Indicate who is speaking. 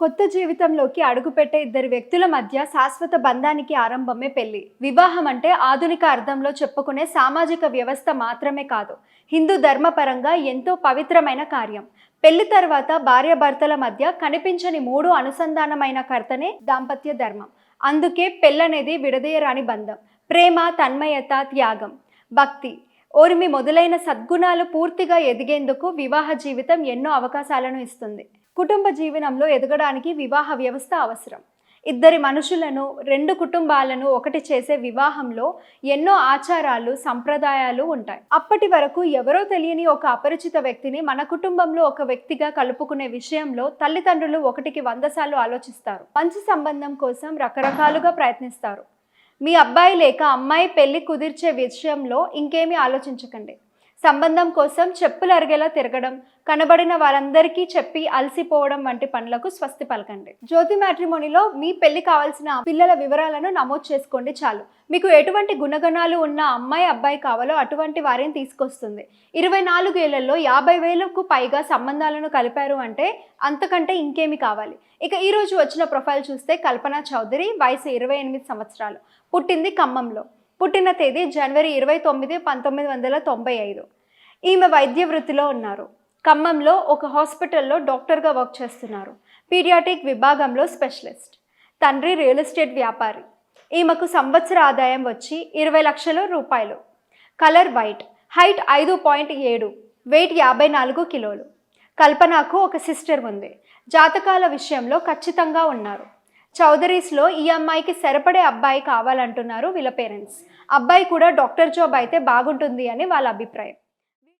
Speaker 1: కొత్త జీవితంలోకి అడుగుపెట్టే ఇద్దరు వ్యక్తుల మధ్య శాశ్వత బంధానికి ఆరంభమే పెళ్ళి వివాహం అంటే ఆధునిక అర్థంలో చెప్పుకునే సామాజిక వ్యవస్థ మాత్రమే కాదు హిందూ ధర్మపరంగా ఎంతో పవిత్రమైన కార్యం. పెళ్ళి తర్వాత భార్యాభర్తల మధ్య కనిపించని మూడు అనుసంధానమైన కర్తనే దాంపత్య ధర్మం. అందుకే పెళ్ళనేది విడదీయరాని బంధం. ప్రేమ తన్మయత త్యాగం. భక్తి. ఓర్మి మొదలైన సద్గుణాలు పూర్తిగా ఎదిగేందుకు వివాహ జీవితం ఎన్నో అవకాశాలను ఇస్తుంది. కుటుంబ జీవనంలో ఎదగడానికి వివాహ వ్యవస్థ అవసరం. ఇద్దరి మనుషులను రెండు కుటుంబాలను ఒకటి చేసే వివాహంలో ఎన్నో ఆచారాలు సంప్రదాయాలు ఉంటాయి. అప్పటి వరకు ఎవరో తెలియని ఒక అపరిచిత వ్యక్తిని మన కుటుంబంలో ఒక వ్యక్తిగా కలుపుకునే విషయంలో తల్లిదండ్రులు ఒకటికి వంద సార్లు ఆలోచిస్తారు. మంచి సంబంధం కోసం రకరకాలుగా ప్రయత్నిస్తారు. మీ అబ్బాయి లేక అమ్మాయి పెళ్ళి కుదిర్చే విషయంలో ఇంకేమీ ఆలోచించకండి. సంబంధం కోసం చెప్పులు అరిగేలా తిరగడం కనబడిన వారందరికీ చెప్పి అలసిపోవడం వంటి పనులకు స్వస్తి పలకండి. జ్యోతి మ్యాట్రిమోనీలో మీ పెళ్ళి కావాల్సిన పిల్లల వివరాలను నమోదు చేసుకోండి చాలు. మీకు ఎటువంటి గుణగణాలు ఉన్న అమ్మాయి అబ్బాయి కావాలో అటువంటి వారిని తీసుకొస్తుంది. ఇరవై నాలుగేళ్ళలో యాభై వేలకు పైగా సంబంధాలను కలిపారు అంటే అంతకంటే ఇంకేమి కావాలి? ఇక ఈరోజు వచ్చిన ప్రొఫైల్ చూస్తే కల్పన చౌదరి వయసు ఇరవై ఎనిమిది సంవత్సరాలు. పుట్టింది ఖమ్మంలో. పుట్టిన తేదీ జనవరి ఇరవై తొమ్మిది పంతొమ్మిది వందల తొంభై ఐదు. ఈమె వైద్య వృత్తిలో ఉన్నారు. ఖమ్మంలో ఒక హాస్పిటల్లో డాక్టర్గా వర్క్ చేస్తున్నారు. పీడియాటిక్ విభాగంలో స్పెషలిస్ట్. తండ్రి రియల్ ఎస్టేట్ వ్యాపారి. ఈమెకు సంవత్సర ఆదాయం వచ్చి ఇరవై లక్షల రూపాయలు. Colour white. హైట్ ఐదు పాయింట్ ఏడు. వెయిట్ యాభై నాలుగు కిలోలు. కల్పనకు ఒక సిస్టర్ ఉంది. జాతకాల విషయంలో ఖచ్చితంగా ఉన్నారు. చౌదరీస్లో ఈ అమ్మాయికి సరిపడే అబ్బాయి కావాలంటున్నారు వీళ్ళ పేరెంట్స్. అబ్బాయి కూడా డాక్టర్ జాబ్ అయితే బాగుంటుంది అని వాళ్ళ అభిప్రాయం.